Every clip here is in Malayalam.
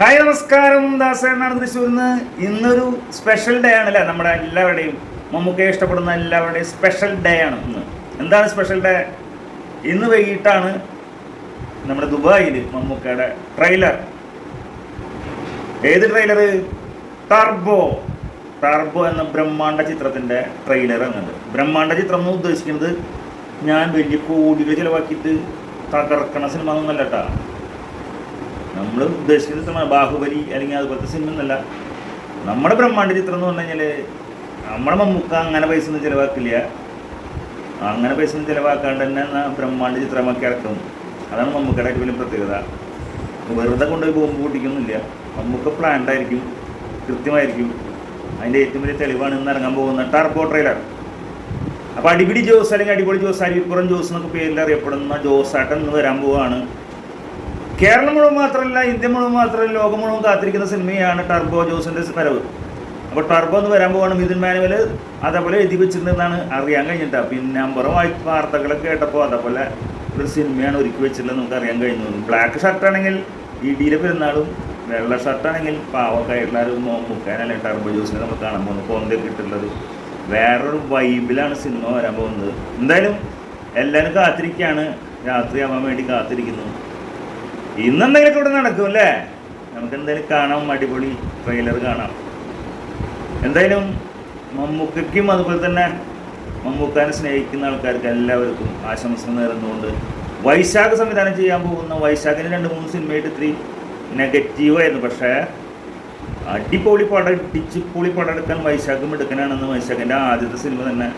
ഹായ് നമസ്കാരം. ദാസേനാണ് തൃശ്ശൂരിൽ നിന്ന് ഇന്നൊരു സ്പെഷ്യൽ ഡേ ആണല്ലേ? നമ്മുടെ എല്ലാവരുടെയും മമ്മൂക്കയെ ഇഷ്ടപ്പെടുന്ന എല്ലാവരുടെയും സ്പെഷ്യൽ ഡേ ആണ് ഇന്ന്. എന്താണ് സ്പെഷ്യൽ ഡേ ഇന്ന് വൈകിട്ടാണ് നമ്മുടെ ദുബായിൽ മമ്മൂക്കയുടെ ട്രെയിലർ ഏത് ട്രെയിലർ ടർബോ ടർബോ എന്ന ബ്രഹ്മാണ്ഡ ചിത്രത്തിന്റെ ട്രെയിലർ എന്നത് ബ്രഹ്മാണ്ഡ ചിത്രം എന്ന് ഉദ്ദേശിക്കുന്നത് ഞാൻ വലിയ കോടികൾ ചിലവാക്കിയിട്ട് തകർക്കണ സിനിമ ഒന്നല്ല കേട്ടാ. നമ്മൾ ഉദ്ദേശിക്കുന്ന ബാഹുബലി അല്ലെങ്കിൽ അതുപോലത്തെ സിനിമ എന്നല്ല നമ്മുടെ ബ്രഹ്മാണ്ഡ ചിത്രം എന്ന് പറഞ്ഞു കഴിഞ്ഞാൽ നമ്മുടെ മമ്മൂക്ക അങ്ങനെ പൈസ ഒന്നും ചിലവാക്കില്ല. അങ്ങനെ പൈസ ഒന്നും ചിലവാക്കാണ്ട് തന്നെ ബ്രഹ്മാണ്ട ചിത്രമാക്കി ഇറക്കും. അതാണ് മമ്മൂക്കയുടെ ഏറ്റവും വലിയ പ്രത്യേകത. വെറുതെ കൊണ്ടുപോയി ബോംബ് പൊട്ടിക്കൊന്നുമില്ല. മമ്മൂക്ക പ്ലാൻഡ് ആയിരിക്കും. കൃത്യമായിരിക്കും. അതിന്റെ ഏറ്റവും വലിയ തെളിവാണ് ഇന്ന് ഇറങ്ങാൻ പോകുന്ന ടർബോ ട്രെയിലർ. അപ്പോൾ അടിപിടി ജോസ് അല്ലെങ്കിൽ അടിപൊളി ജോസ് അരിപ്പുറം ജോസ് എന്നൊക്കെ പേരിൽ അറിയപ്പെടുന്ന ജോസാട്ടൻ ഇന്ന് വരാൻ പോവുകയാണ് കേരളം മുഴുവൻ മാത്രമല്ല ഇന്ത്യ മുഴുവൻ മാത്രമല്ല ലോകം മുഴുവൻ കാത്തിരിക്കുന്ന സിനിമയാണ് ടർബോ ജോസിന്റെ വരവ്. അപ്പോൾ ടർബോ എന്ന് വരാൻ പോവാണ് മിഥുൻ മാനുവൽ അതേപോലെ എഴുതി വെച്ചിട്ടുണ്ടെന്നാണ് അറിയാൻ കഴിഞ്ഞിട്ട്. പിന്നെ അമ്പറം വായിച്ച വാർത്തകളൊക്കെ കേട്ടപ്പോൾ അതേപോലെ ഒരു സിനിമയാണ് ഒരുക്കി വെച്ചിട്ടുള്ളത് നമുക്ക് അറിയാൻ കഴിഞ്ഞു. ബ്ലാക്ക് ഷർട്ട് ആണെങ്കിൽ ഇടിയിലെ പെരുന്നാളും വെള്ള ഷർട്ടാണെങ്കിൽ പാവക്കായിട്ടുള്ള ഒരു മുക്കാനല്ലേ ടർബോ ജോസിനെ നമ്മൾ കാണാൻ പോകുന്നത്. കൊന്തൊക്കെ ഇട്ടുള്ളത് വേറൊരു വൈബിലാണ് സിനിമ വരാൻ പോകുന്നത്. എന്തായാലും എല്ലാവരും കാത്തിരിക്കുകയാണ്. രാത്രിയാവാൻ വേണ്ടി കാത്തിരിക്കുന്നു. ഇന്നെന്തെങ്കിലുമൊക്കെ ഇവിടെ നടക്കും അല്ലേ? നമുക്ക് എന്തായാലും കാണാം അടിപൊളി ട്രെയിലർ കാണാം. എന്തായാലും മമ്മൂക്കയ്ക്കും അതുപോലെ തന്നെ മമ്മൂക്കാനെ സ്നേഹിക്കുന്ന ആൾക്കാർക്ക് എല്ലാവർക്കും ആശംസ നേർന്നുകൊണ്ട് വൈശാഖ് സംവിധാനം ചെയ്യാൻ പോകുന്ന വൈശാഖിന് രണ്ട് മൂന്ന് സിനിമയായിട്ട് ഇത്തിരി നെഗറ്റീവായിരുന്നു പക്ഷേ അടിപൊളി പടം ഇടിച്ച് പൊളി പടം എടുക്കാൻ വൈശാഖും എടുക്കാനാണെന്ന് വൈശാഖിന്റെ ആദ്യത്തെ സിനിമ തന്നെ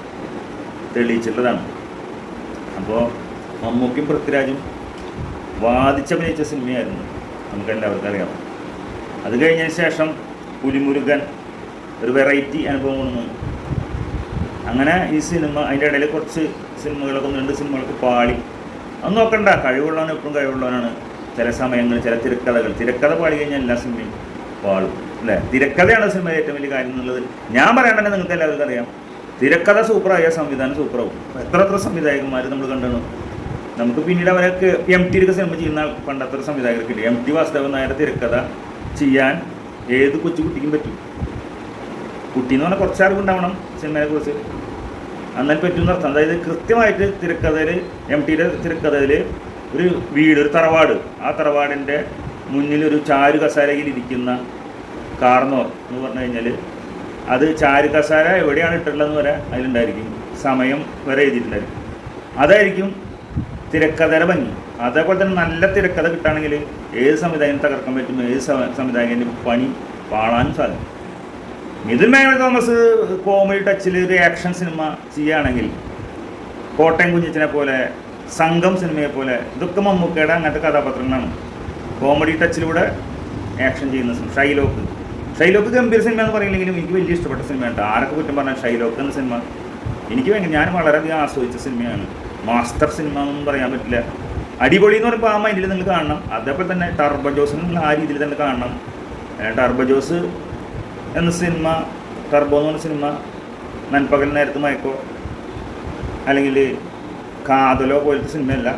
തെളിയിച്ചിട്ടുള്ളതാണ്. അപ്പോൾ മമ്മൂക്കും പൃഥ്വിരാജും വാദിച്ചഭിനയിച്ച സിനിമയായിരുന്നു. നമുക്ക് എല്ലാവർക്കും അറിയാം. അത് കഴിഞ്ഞതിന് ശേഷം പുലിമുരുകൻ ഒരു വെറൈറ്റി അനുഭവം കൊണ്ടു അങ്ങനെ ഈ സിനിമ അതിന്റെ ഇടയിൽ കുറച്ച് സിനിമകളൊക്കെ രണ്ട് സിനിമകളൊക്കെ പാടി. അത് നോക്കണ്ട കഴിവുള്ളവൻ എപ്പോഴും കഴിവുള്ളവനാണ്. ചില സമയങ്ങളിൽ ചില തിരക്കഥകൾ. തിരക്കഥ പാടി കഴിഞ്ഞാൽ എല്ലാ സിനിമയും പാളും അല്ലേ? തിരക്കഥയാണ് സിനിമയിൽ ഏറ്റവും വലിയ കാര്യം എന്നുള്ളത്. ഞാൻ പറയേണ്ടത് നിങ്ങൾക്ക് എല്ലാവർക്കും അറിയാം. തിരക്കഥ സൂപ്പറായ സംവിധാനം സൂപ്പറാവും. എത്ര എത്ര സംവിധായകന്മാർ നമ്മൾ കണ്ടു നമുക്ക് പിന്നീട് അവരൊക്കെ എം ടിയിലൊക്കെ സിനിമ ചെയ്യുന്ന പണ്ടത്തെ ഒരു സംവിധായകർക്കില്ല എം ടി വാസുദേവൻ നായരുടെ തിരക്കഥ ചെയ്യാൻ ഏത് കൊച്ചു കുട്ടിക്കും പറ്റും? കുട്ടി എന്ന് പറഞ്ഞാൽ കുറച്ച് അറിവുണ്ടാവണം സിനിമയെ കുറിച്ച്. എന്നാൽ പറ്റും അർത്ഥം. അതായത് കൃത്യമായിട്ട് തിരക്കഥയിൽ എം ടിയുടെ തിരക്കഥയിൽ ഒരു വീട് ഒരു തറവാട്. ആ തറവാടിന്റെ മുന്നിൽ ഒരു ചാരു കസാരയിൽ ഇരിക്കുന്ന കാർന്നോർ എന്ന് പറഞ്ഞു കഴിഞ്ഞാൽ അത് ചാരു കസാര എവിടെയാണ് ഇട്ടിട്ടുള്ളതെന്ന് വരെ അതിലുണ്ടായിരിക്കും. സമയം വരെ എഴുതിയിട്ടുണ്ടായിരിക്കും. അതായിരിക്കും തിരക്കഥയുടെ ഭംഗി. അതേപോലെ തന്നെ നല്ല തിരക്കഥ കിട്ടുകയാണെങ്കിൽ ഏത് സംവിധായകനും തകർക്കാൻ പറ്റും? ഏത് സംവിധായകന്റെ പണി പാളാനും സാധിക്കും. മിഥുൻ മേനോൻ തോമസ് കോമഡി ടച്ചിൽ ഒരു ആക്ഷൻ സിനിമ ചെയ്യുകയാണെങ്കിൽ കോട്ടയം കുഞ്ഞിച്ചനെ പോലെ സംഘം സിനിമയെ പോലെ ഇതൊക്കെ മമ്മൂക്കയുടെ അങ്ങനത്തെ കഥാപാത്രങ്ങളാണ്. കോമഡി ടച്ചിലൂടെ ആക്ഷൻ ചെയ്യുന്ന ഷൈലോക്ക്. ഷൈലോക്ക് ഗംഭീര സിനിമ എന്ന് പറയില്ലെങ്കിലും എനിക്ക് വലിയ ഇഷ്ടപ്പെട്ട സിനിമയാണ് ആരൊക്കെ കുറ്റം പറഞ്ഞാൽ ഷൈലോക്ക് എന്ന സിനിമ എനിക്ക് ഭയങ്കര ഞാൻ വളരെയധികം ആസ്വദിച്ച സിനിമയാണ് മാസ്റ്റർ സിനിമ എന്നൊന്നും പറയാൻ പറ്റില്ല. അടിപൊളി എന്ന് പറയുമ്പോൾ ആ മൈൻഡിൽ നിങ്ങൾ കാണണം. അതേപോലെ തന്നെ ടർബോ ജോസ് നിങ്ങൾ ആ രീതിയിൽ തന്നെ കാണണം. ടർബ ജോസ് എന്ന സിനിമ ടർബോ എന്ന് പറഞ്ഞ സിനിമ നൻപകൽ നേരത്ത് മയക്കോ അല്ലെങ്കിൽ കാതലോ പോലത്തെ സിനിമയല്ല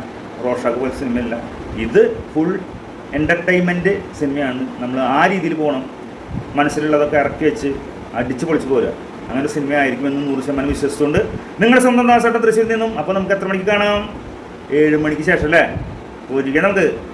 റോഷാക്ക് പോലത്തെ സിനിമയല്ല. ഇത് ഫുൾ എന്റർടൈൻമെന്റ് സിനിമയാണ്. നമ്മൾ ആ രീതിയിൽ പോകണം മനസ്സിലുള്ളതൊക്കെ ഇറക്കി വെച്ച് അടിച്ച് പൊളിച്ച് പോരുക. അങ്ങനെ സിനിമ ആയിരിക്കുമെന്ന് നൂറ് ശതമാനം വിശ്വസിച്ചുകൊണ്ട് നിങ്ങളുടെ സ്വന്തം ദാസേട്ടൻ തൃശ്ശൂരിൽ നിന്നും. അപ്പോൾ നമുക്ക് എത്ര മണിക്ക് കാണാം? ഏഴ് മണിക്ക് ശേഷം അല്ലേ? പൂജിക്കണം നമുക്ക്.